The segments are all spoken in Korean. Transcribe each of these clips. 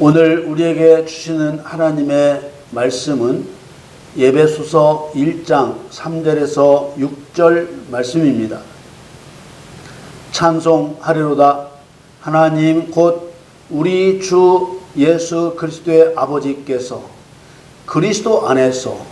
오늘 우리에게 주시는 하나님의 말씀은 예배소서 1장 3절에서 6절 말씀입니다. 찬송하리로다 하나님 곧 우리 주 예수 그리스도의 아버지께서 그리스도 안에서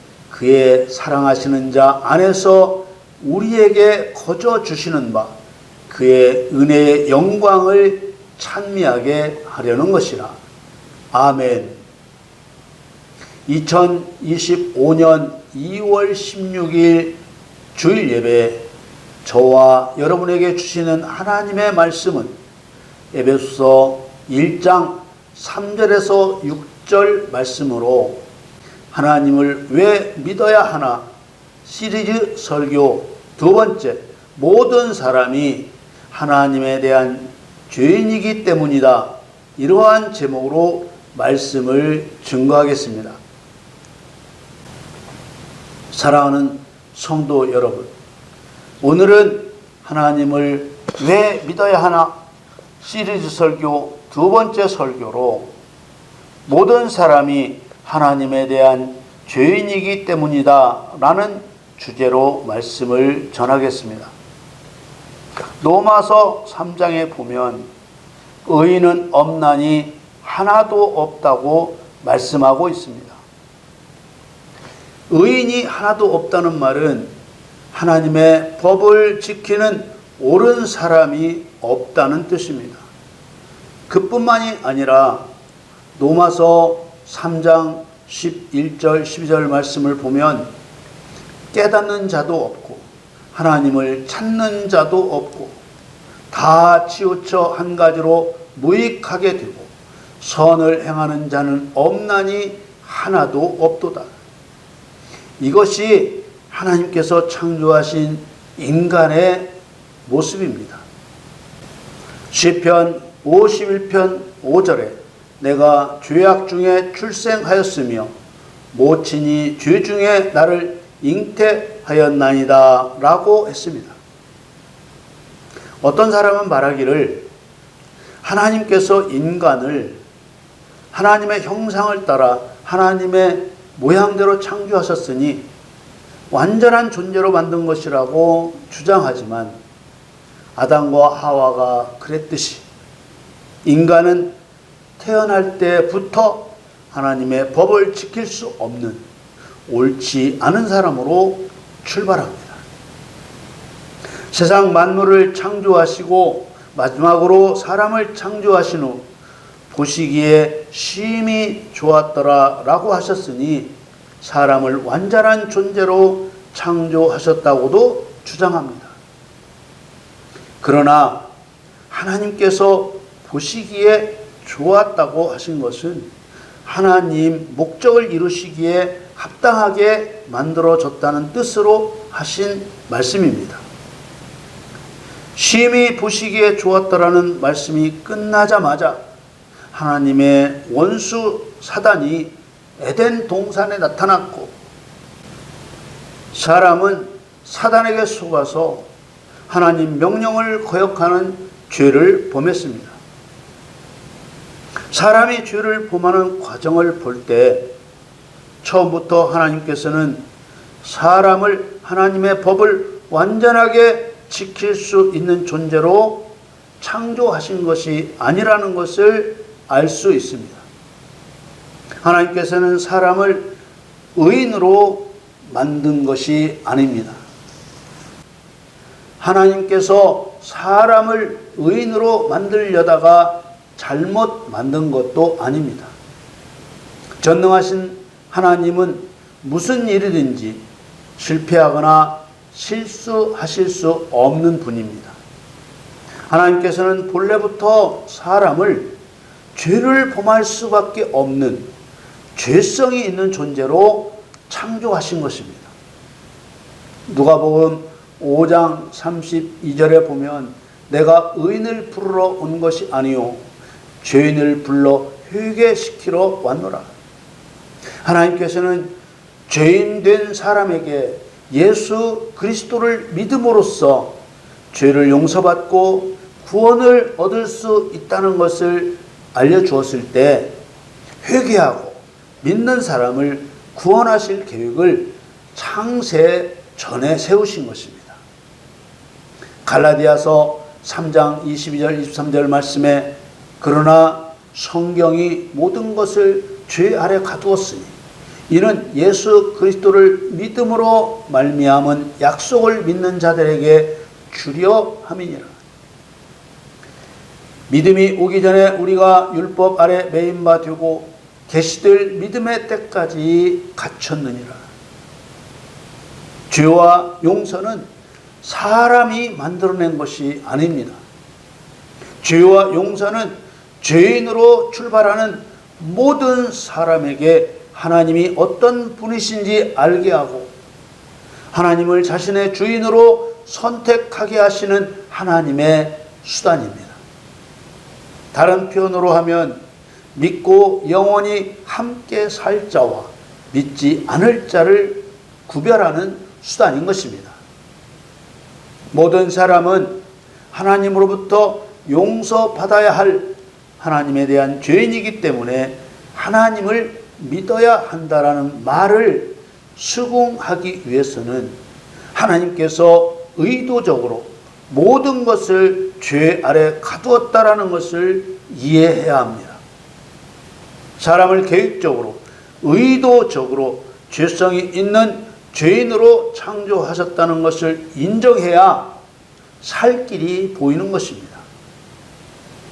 그의 사랑하시는 자 안에서 우리에게 거저 주시는 바 그의 은혜의 영광을 찬미하게 하려는 것이라. 아멘. 2025년 2월 16일 주일 예배 저와 여러분에게 주시는 하나님의 말씀은 에베소서 1장 3절에서 6절 말씀으로 하나님을 왜 믿어야 하나 시리즈 설교 두 번째 모든 사람이 하나님에 대한 죄인이기 때문이다. 이러한 제목으로 말씀을 증거하겠습니다. 사랑하는 성도 여러분, 오늘은 하나님을 왜 믿어야 하나 시리즈 설교 두 번째 설교로 모든 사람이 하나님에 대한 죄인이기 때문이다 라는 주제로 말씀을 전하겠습니다. 로마서 3장에 보면 의인은 없나니 하나도 없다고 말씀하고 있습니다. 의인이 하나도 없다는 말은 하나님의 법을 지키는 옳은 사람이 없다는 뜻입니다. 그뿐만이 아니라 로마서 3장 11절 12절 말씀을 보면 깨닫는 자도 없고 하나님을 찾는 자도 없고 다 치우쳐 한 가지로 무익하게 되고 선을 행하는 자는 없나니 하나도 없도다. 이것이 하나님께서 창조하신 인간의 모습입니다. 시편 51편 5절에 내가 죄악 중에 출생하였으며 모친이 죄 중에 나를 잉태하였나이다 라고 했습니다. 어떤 사람은 말하기를 하나님께서 인간을 하나님의 형상을 따라 하나님의 모양대로 창조하셨으니 완전한 존재로 만든 것이라고 주장하지만 아담과 하와가 그랬듯이 인간은 태어날 때부터 하나님의 법을 지킬 수 없는 옳지 않은 사람으로 출발합니다. 세상 만물을 창조하시고 마지막으로 사람을 창조하신 후 보시기에 심히 좋았더라 라고 하셨으니 사람을 완전한 존재로 창조하셨다고도 주장합니다. 그러나 하나님께서 보시기에 좋았다고 하신 것은 하나님 목적을 이루시기에 합당하게 만들어졌다는 뜻으로 하신 말씀입니다. 심히 보시기에 좋았더라는 말씀이 끝나자마자 하나님의 원수 사단이 에덴 동산에 나타났고 사람은 사단에게 속아서 하나님 명령을 거역하는 죄를 범했습니다. 사람이 죄를 범하는 과정을 볼 때 처음부터 하나님께서는 사람을 하나님의 법을 완전하게 지킬 수 있는 존재로 창조하신 것이 아니라는 것을 알 수 있습니다. 하나님께서는 사람을 의인으로 만든 것이 아닙니다. 하나님께서 사람을 의인으로 만들려다가 잘못 만든 것도 아닙니다. 전능하신 하나님은 무슨 일이든지 실패하거나 실수하실 수 없는 분입니다. 하나님께서는 본래부터 사람을 죄를 범할 수밖에 없는 죄성이 있는 존재로 창조하신 것입니다. 누가복음 5장 32절에 보면 내가 의인을 부르러 온 것이 아니요 죄인을 불러 회개시키러 왔노라. 하나님께서는 죄인 된 사람에게 예수 그리스도를 믿음으로써 죄를 용서받고 구원을 얻을 수 있다는 것을 알려주었을 때 회개하고 믿는 사람을 구원하실 계획을 창세 전에 세우신 것입니다. 갈라디아서 3장 22절 23절 말씀에 그러나 성경이 모든 것을 죄 아래 가두었으니 이는 예수 그리스도를 믿음으로 말미암은 약속을 믿는 자들에게 주려 함이니라. 믿음이 오기 전에 우리가 율법 아래 매인 바 되고 계시들 믿음의 때까지 갇혔느니라. 죄와 용서는 사람이 만들어낸 것이 아닙니다. 죄와 용서는 죄인으로 출발하는 모든 사람에게 하나님이 어떤 분이신지 알게 하고 하나님을 자신의 주인으로 선택하게 하시는 하나님의 수단입니다. 다른 표현으로 하면 믿고 영원히 함께 살 자와 믿지 않을 자를 구별하는 수단인 것입니다. 모든 사람은 하나님으로부터 용서받아야 할 하나님에 대한 죄인이기 때문에 하나님을 믿어야 한다라는 말을 수긍하기 위해서는 하나님께서 의도적으로 모든 것을 죄 아래 가두었다라는 것을 이해해야 합니다. 사람을 계획적으로 의도적으로 죄성이 있는 죄인으로 창조하셨다는 것을 인정해야 살 길이 보이는 것입니다.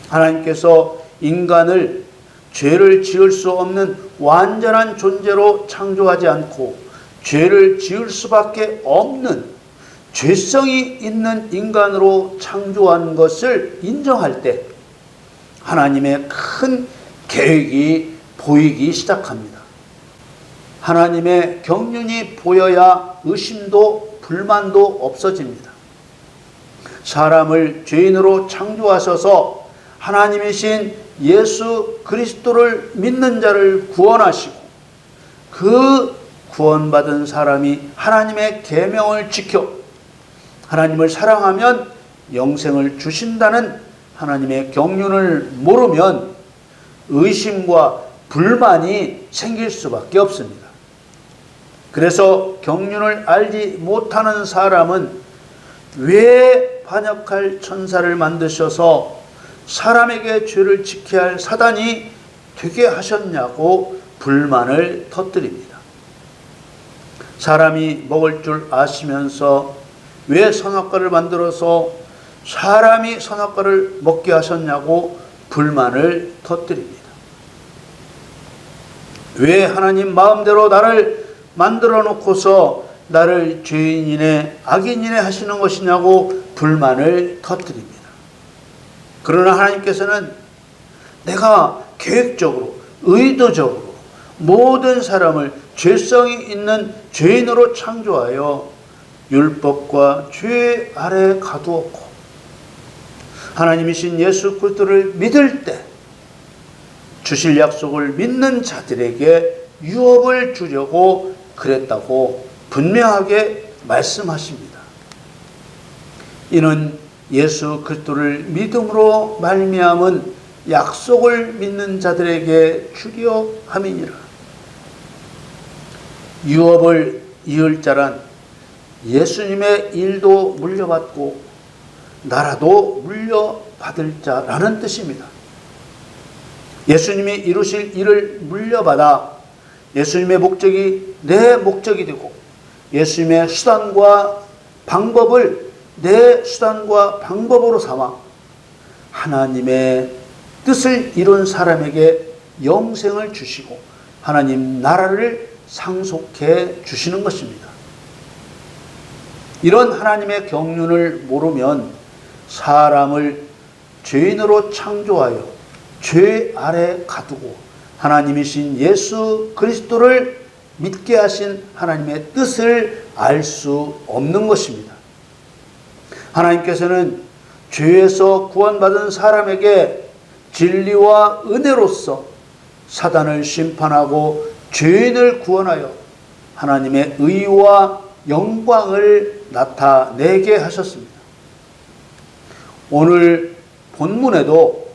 하나님께서 인간을 죄를 지을 수 없는 완전한 존재로 창조하지 않고 죄를 지을 수밖에 없는 죄성이 있는 인간으로 창조한 것을 인정할 때 하나님의 큰 계획이 보이기 시작합니다. 하나님의 경륜이 보여야 의심도 불만도 없어집니다. 사람을 죄인으로 창조하셔서 하나님이신 예수 그리스도를 믿는 자를 구원하시고 그 구원받은 사람이 하나님의 계명을 지켜 하나님을 사랑하면 영생을 주신다는 하나님의 경륜을 모르면 의심과 불만이 생길 수밖에 없습니다. 그래서 경륜을 알지 못하는 사람은 왜 반역할 천사를 만드셔서 사람에게 죄를 지켜야 할 사단이 되게 하셨냐고 불만을 터뜨립니다. 사람이 먹을 줄 아시면서 왜 선악과를 만들어서 사람이 선악과를 먹게 하셨냐고 불만을 터뜨립니다. 왜 하나님 마음대로 나를 만들어 놓고서 나를 죄인이네 악인이네 하시는 것이냐고 불만을 터뜨립니다. 그러나 하나님께서는 내가 계획적으로 의도적으로 모든 사람을 죄성이 있는 죄인으로 창조하여 율법과 죄 아래 가두었고 하나님이신 예수 그리스도를 믿을 때 주실 약속을 믿는 자들에게 유업을 주려고 그랬다고 분명하게 말씀하십니다. 이는 예수 그리스도를 믿음으로 말미암은 약속을 믿는 자들에게 주려 함이니라. 유업을 이을 자란 예수님의 일도 물려받고 나라도 물려받을 자라는 뜻입니다. 예수님이 이루실 일을 물려받아 예수님의 목적이 내 목적이 되고 예수님의 수단과 방법을 내 수단과 방법으로 삼아 하나님의 뜻을 이룬 사람에게 영생을 주시고 하나님 나라를 상속해 주시는 것입니다. 이런 하나님의 경륜을 모르면 사람을 죄인으로 창조하여 죄 아래 가두고 하나님이신 예수 그리스도를 믿게 하신 하나님의 뜻을 알 수 없는 것입니다. 하나님께서는 죄에서 구원받은 사람에게 진리와 은혜로서 사단을 심판하고 죄인을 구원하여 하나님의 의와 영광을 나타내게 하셨습니다. 오늘 본문에도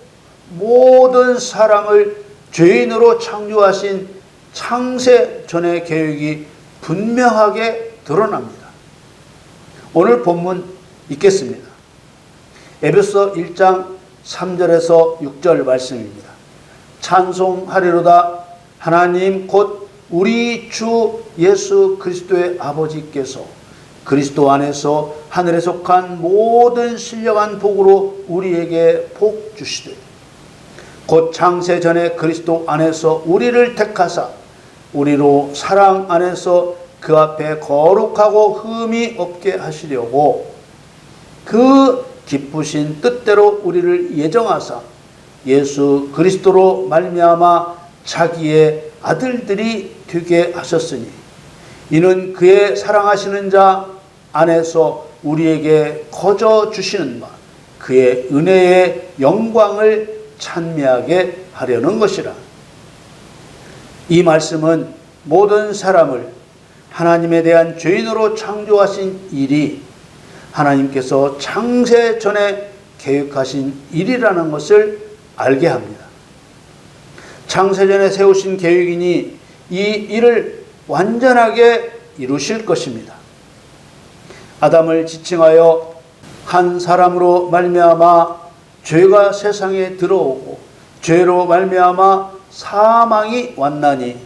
모든 사람을 죄인으로 창조하신 창세 전의 계획이 분명하게 드러납니다. 오늘 본문 읽겠습니다. 에베소 1장 3절에서 6절 말씀입니다. 찬송하리로다 하나님 곧 우리 주 예수 그리스도의 아버지께서 그리스도 안에서 하늘에 속한 모든 신령한 복으로 우리에게 복 주시되 곧 창세 전에 그리스도 안에서 우리를 택하사 우리로 사랑 안에서 그 앞에 거룩하고 흠이 없게 하시려고 그 기쁘신 뜻대로 우리를 예정하사 예수 그리스도로 말미암아 자기의 아들들이 되게 하셨으니 이는 그의 사랑하시는 자 안에서 우리에게 거저 주시는 바 그의 은혜의 영광을 찬미하게 하려는 것이라. 이 말씀은 모든 사람을 하나님에 대한 죄인으로 창조하신 일이 하나님께서 창세 전에 계획하신 일이라는 것을 알게 합니다. 창세 전에 세우신 계획이니 이 일을 완전하게 이루실 것입니다. 아담을 지칭하여 한 사람으로 말미암아 죄가 세상에 들어오고 죄로 말미암아 사망이 왔나니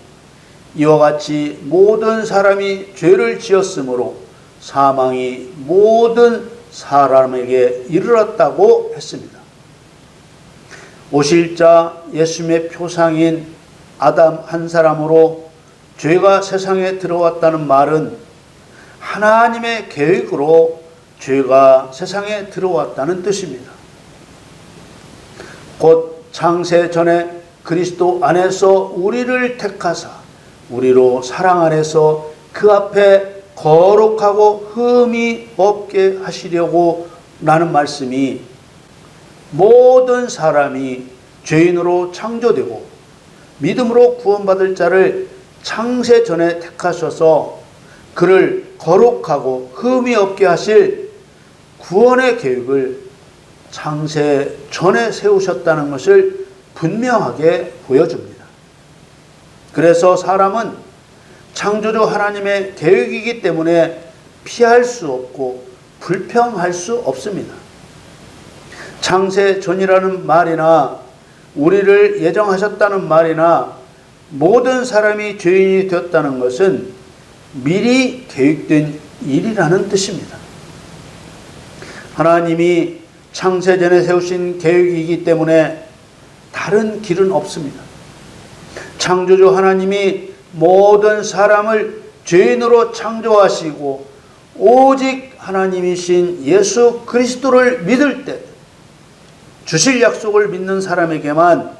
이와 같이 모든 사람이 죄를 지었으므로 사망이 모든 사람에게 이르렀다고 했습니다. 오실 자 예수님의 표상인 아담 한 사람으로 죄가 세상에 들어왔다는 말은 하나님의 계획으로 죄가 세상에 들어왔다는 뜻입니다. 곧 창세 전에 그리스도 안에서 우리를 택하사 우리로 사랑 안에서 그 앞에 거룩하고 흠이 없게 하시려고 라는 말씀이 모든 사람이 죄인으로 창조되고 믿음으로 구원받을 자를 창세 전에 택하셔서 그를 거룩하고 흠이 없게 하실 구원의 계획을 창세 전에 세우셨다는 것을 분명하게 보여줍니다. 그래서 사람은 창조주 하나님의 계획이기 때문에 피할 수 없고 불평할 수 없습니다. 창세 전이라는 말이나 우리를 예정하셨다는 말이나 모든 사람이 죄인이 되었다는 것은 미리 계획된 일이라는 뜻입니다. 하나님이 창세전에 세우신 계획이기 때문에 다른 길은 없습니다. 창조주 하나님이 모든 사람을 죄인으로 창조하시고 오직 하나님이신 예수 그리스도를 믿을 때 주실 약속을 믿는 사람에게만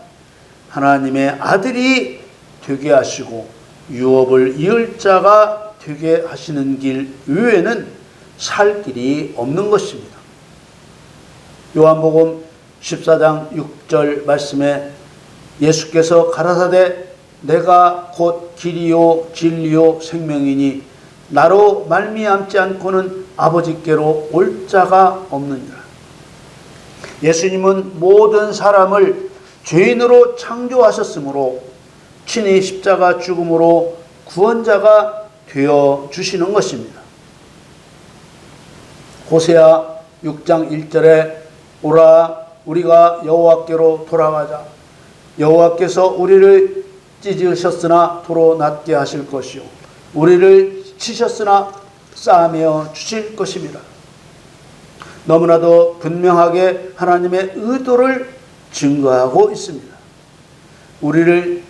하나님의 아들이 되게 하시고 유업을 이을 자가 되게 하시는 길 외에는 살 길이 없는 것입니다. 요한복음 14장 6절 말씀에 예수께서 가라사대 내가 곧 길이요 진리요 생명이니 나로 말미암지 않고는 아버지께로 올 자가 없느니라. 예수님은 모든 사람을 죄인으로 창조하셨으므로 친히 십자가 죽음으로 구원자가 되어 주시는 것입니다. 호세아 6장 1절에 오라 우리가 여호와께로 돌아가자 여호와께서 우리를 찢으셨으나 도로 낫게 하실 것이요 우리를 치셨으나 싸매어 주실 것입니다. 너무나도 분명하게 하나님의 의도를 증거하고 있습니다. 우리를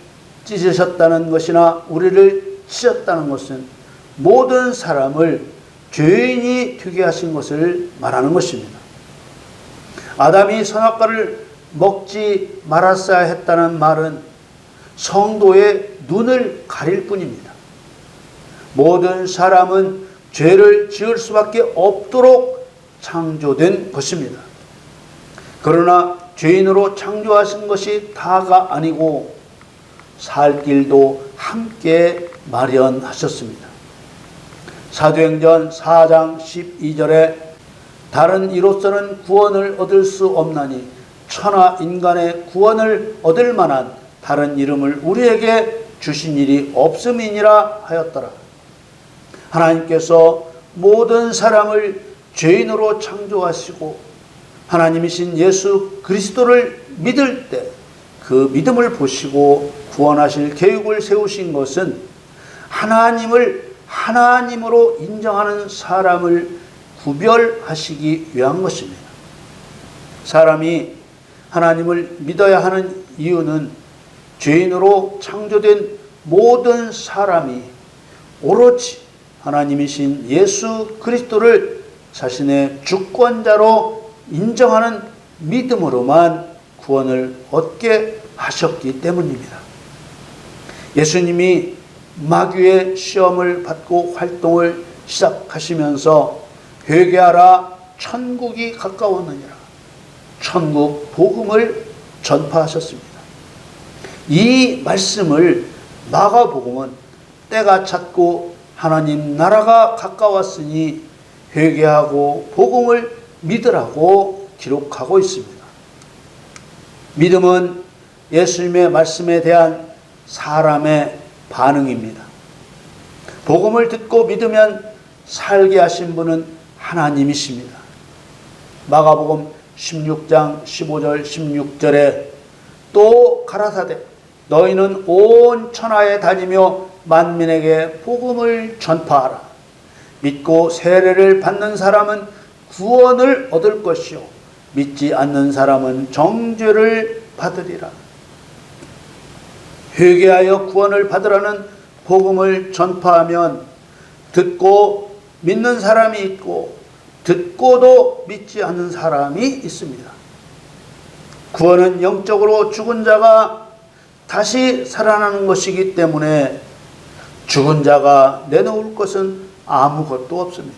찢으셨다는 것이나 우리를 치셨다는 것은 모든 사람을 죄인이 되게 하신 것을 말하는 것입니다. 아담이 선악과를 먹지 말았어야 했다는 말은 성도의 눈을 가릴 뿐입니다. 모든 사람은 죄를 지을 수밖에 없도록 창조된 것입니다. 그러나 죄인으로 창조하신 것이 다가 아니고 살 길도 함께 마련하셨습니다. 사도행전 4장 12절에 다른 이로서는 구원을 얻을 수 없나니 천하 인간의 구원을 얻을 만한 다른 이름을 우리에게 주신 일이 없음이니라 하였더라. 하나님께서 모든 사람을 죄인으로 창조하시고 하나님이신 예수 그리스도를 믿을 때 그 믿음을 보시고 구원하실 계획을 세우신 것은 하나님을 하나님으로 인정하는 사람을 구별하시기 위한 것입니다. 사람이 하나님을 믿어야 하는 이유는 죄인으로 창조된 모든 사람이 오로지 하나님이신 예수 그리스도를 자신의 주권자로 인정하는 믿음으로만 구원을 얻게 하셨기 때문입니다. 예수님이 마귀의 시험을 받고 활동을 시작하시면서 회개하라 천국이 가까웠느니라 천국 복음을 전파하셨습니다. 이 말씀을 마가복음은 때가 찼고 하나님 나라가 가까웠으니 회개하고 복음을 믿으라고 기록하고 있습니다. 믿음은 예수님의 말씀에 대한 사람의 반응입니다. 복음을 듣고 믿으면 살게 하신 분은 하나님이십니다. 마가복음 16장 15절 16절에 또 가라사대 너희는 온 천하에 다니며 만민에게 복음을 전파하라. 믿고 세례를 받는 사람은 구원을 얻을 것이요 믿지 않는 사람은 정죄를 받으리라. 회개하여 구원을 받으라는 복음을 전파하면 듣고 믿는 사람이 있고 듣고도 믿지 않는 사람이 있습니다. 구원은 영적으로 죽은 자가 다시 살아나는 것이기 때문에 죽은 자가 내놓을 것은 아무것도 없습니다.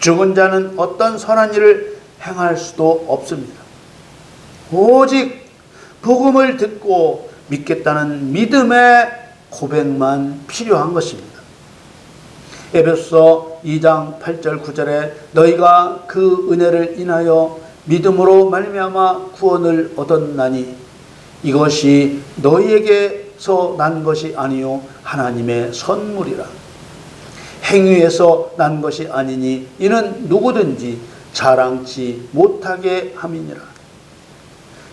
죽은 자는 어떤 선한 일을 행할 수도 없습니다. 오직 복음을 듣고 믿겠다는 믿음의 고백만 필요한 것입니다. 에베소 2장 8절 9절에 너희가 그 은혜를 인하여 믿음으로 말미암아 구원을 얻었나니 이것이 너희에게서 난 것이 아니요 하나님의 선물이라. 행위에서 난 것이 아니니 이는 누구든지 자랑치 못하게 함이니라.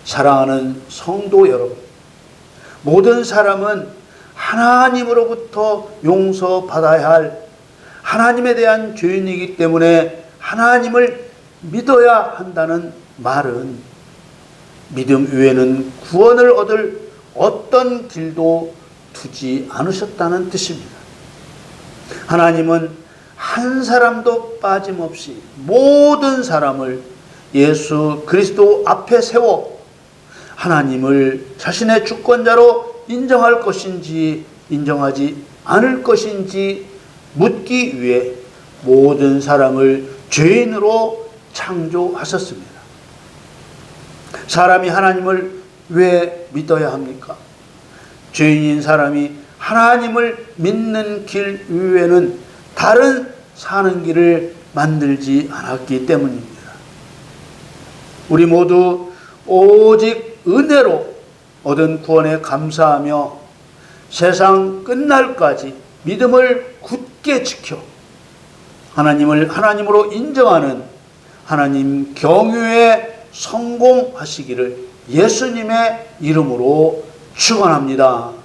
사랑하는 성도 여러분 모든 사람은 하나님으로부터 용서받아야 할 하나님에 대한 죄인이기 때문에 하나님을 믿어야 한다는 말은 믿음 외에는 구원을 얻을 어떤 길도 두지 않으셨다는 뜻입니다. 하나님은 한 사람도 빠짐없이 모든 사람을 예수 그리스도 앞에 세워 하나님을 자신의 주권자로 인정할 것인지 인정하지 않을 것인지 묻기 위해 모든 사람을 죄인으로 창조하셨습니다. 사람이 하나님을 왜 믿어야 합니까? 죄인인 사람이 하나님을 믿는 길 이외에는 다른 사는 길을 만들지 않았기 때문입니다. 우리 모두 오직 은혜로 얻은 구원에 감사하며 세상 끝날까지 믿음을 굳게 지켜 하나님을 하나님으로 인정하는 하나님 경유에 성공하시기를 예수님의 이름으로 축원합니다.